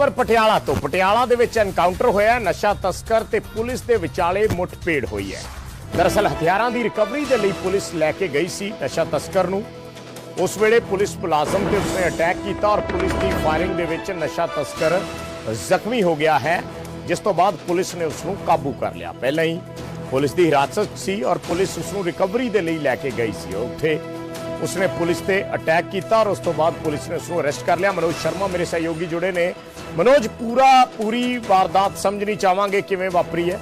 ਖਬਰ ਪਟਿਆਲਾ ਤੋਂ। ਪਟਿਆਲਾ ਦੇ ਵਿੱਚ ਐਨਕਾਊਂਟਰ ਹੋਇਆ ਨਸ਼ਾ ਤਸਕਰ ਤੇ ਪੁਲਿਸ ਦੇ ਵਿਚਾਲੇ ਮੁੱਠਭੇੜ ਹੋਈ ਹੈ। ਦਰਅਸਲ ਹਥਿਆਰਾਂ ਦੀ ਰਿਕਵਰੀ ਦੇ ਲਈ ਪੁਲਿਸ ਲੈ ਕੇ ਗਈ ਸੀ ਨਸ਼ਾ ਤਸਕਰ ਨੂੰ। ਉਸ ਵੇਲੇ ਪੁਲਿਸ ਮੁਲਾਜ਼ਮ ਤੇ ਉਸਨੇ ਅਟੈਕ ਕੀਤਾ ਔਰ ਪੁਲਿਸ ਦੀ ਫਾਇਰਿੰਗ ਦੇ ਵਿੱਚ ਨਸ਼ਾ ਤਸਕਰ ਜ਼ਖਮੀ ਹੋ ਗਿਆ ਹੈ, ਜਿਸ ਤੋਂ ਬਾਅਦ ਪੁਲਿਸ ਨੇ ਉਸ ਨੂੰ ਕਾਬੂ ਕਰ ਲਿਆ। ਪਹਿਲਾਂ ਹੀ ਪੁਲਿਸ ਦੀ ਹਿਰਾਸਤ ਸੀ ਔਰ ਪੁਲਿਸ ਉਸ ਨੂੰ ਰਿਕਵਰੀ ਦੇ ਲਈ ਲੈ ਕੇ ਗਈ ਸੀ। ਉੱਥੇ ਉਸਨੇ ਪੁਲਿਸ ਤੇ ਅਟੈਕ ਕੀਤਾ ਔਰ ਉਸ ਤੋਂ ਬਾਅਦ ਪੁਲਿਸ ਨੇ ਉਸ ਅਰੈਸਟ ਕਰ ਲਿਆ। ਮਨੋਜ ਸ਼ਰਮਾ ਮੇਰੇ ਸਹਿਯੋਗੀ ਜੁੜੇ ਨੇ। ਮਨੋਜ, ਪੂਰਾ, ਪੂਰੀ ਵਾਰਦਾਤ ਸਮਝਣੀ ਚਾਹਾਂਗੇ ਕਿਵੇਂ ਵਾਪਰੀ ਹੈ?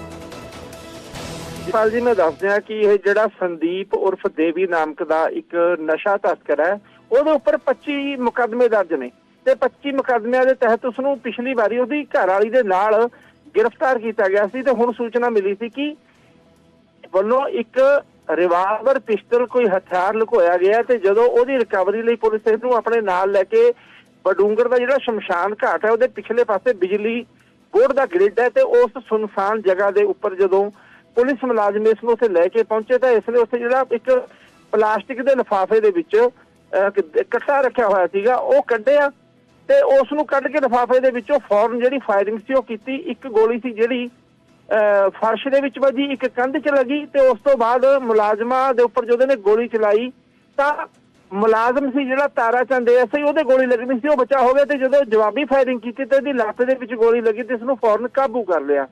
ਪਾਲ ਜੀ, ਮੈਂ ਦੱਸ ਦਿਆਂ ਕਿ ਇਹ ਜਿਹੜਾ ਸੰਦੀਪ ਉਰਫ ਦੇਵੀ ਨਾਮਕ ਦਾ ਇੱਕ ਨਸ਼ਾ ਤਸਕਰ ਹੈ, ਉਹਦੇ ਉੱਪਰ 25 ਮੁਕੱਦਮੇ ਦਰਜ ਨੇ ਤੇ 25 ਮੁਕੱਦਮਿਆਂ ਦੇ ਤਹਿਤ ਉਸ ਨੂੰ ਪਿਛਲੀ ਵਾਰੀ ਉਹਦੀ ਘਰ ਵਾਲੀ ਦੇ ਨਾਲ ਗ੍ਰਿਫਤਾਰ ਕੀਤਾ ਗਿਆ ਸੀ ਤੇ ਹੁਣ ਸੂਚਨਾ ਮਿਲੀ ਸੀ ਕਿ ਵੱਲੋਂ ਇੱਕ ਰਿਵਾਲਵਰ ਪਿਸਟਲ ਕੋਈ ਹਥਿਆਰ ਲੁਕੋਇਆ ਗਿਆ ਤੇ ਜਦੋਂ ਉਹਦੀ ਰਿਕਵਰੀ ਲਈ ਪੁਲਿਸ ਇਹਨੂੰ ਆਪਣੇ ਨਾਲ ਲੈ ਕੇ ਬਡੂੰਗਰ ਦਾ ਜਿਹੜਾ ਸ਼ਮਸ਼ਾਨ ਘਾਟ ਹੈ ਉਹਦੇ ਪਿਛਲੇ ਪਾਸੇ ਬਿਜਲੀ ਬੋਰਡ ਦਾ ਗ੍ਰਿਡ ਹੈ ਤੇ ਉਸ ਸੁਨਸਾਨ ਜਗ੍ਹਾ ਦੇ ਉੱਪਰ ਜਦੋਂ ਪੁਲਿਸ ਮੁਲਾਜ਼ਮ ਇਸ ਨੂੰ ਉੱਥੇ ਲੈ ਕੇ ਪਹੁੰਚੇ ਤਾਂ ਇਸ ਨੇ ਉੱਥੇ ਜਿਹੜਾ ਇੱਕ ਪਲਾਸਟਿਕ ਦੇ ਲਿਫਾਫੇ ਦੇ ਵਿੱਚ ਅਹ, ਕੱਟਾ ਰੱਖਿਆ ਹੋਇਆ ਸੀਗਾ ਉਹ ਕੱਢਿਆ ਤੇ ਉਸ ਨੂੰ ਕੱਢ ਕੇ ਲਿਫਾਫੇ ਦੇ ਵਿੱਚੋਂ ਫੌਰਨ ਜਿਹੜੀ ਫਾਇਰਿੰਗ ਸੀ ਉਹ ਕੀਤੀ ਇੱਕ ਗੋਲੀ ਸੀ ਜਿਹੜੀ ਫਰਸ਼ ਦੇ ਵਿੱਚ ਵੱਜੀ, ਇੱਕ ਕੰਧ 'ਚ ਲੱਗੀ ਤੇ ਉਸ ਤੋਂ ਬਾਅਦ ਮੁਲਾਜ਼ਮਾਂ ਦੇ ਉੱਪਰ ਜਦੋਂ ਨੇ ਗੋਲੀ ਚਲਾਈ ਤਾਂ ਮੁਲਾਜ਼ਮ ਸੀ ਜਿਹੜਾ ਤਾਰਾ ਚੰਦ ਐਸਆਈ ਉਹਦੇ ਗੋਲੀ ਲੱਗਣੀ ਸੀ, ਉਹ ਬਚਾ ਹੋ ਗਿਆ ਤੇ ਜਦੋਂ ਜਵਾਬੀ ਫਾਇਰਿੰਗ ਕੀਤੀ ਤੇ ਇਹਦੀ ਲੱਤ ਦੇ ਵਿੱਚ ਗੋਲੀ ਲੱਗੀ ਤੇ ਇਸ ਨੂੰ ਫੌਰਨ ਕਾਬੂ ਕਰ ਲਿਆ।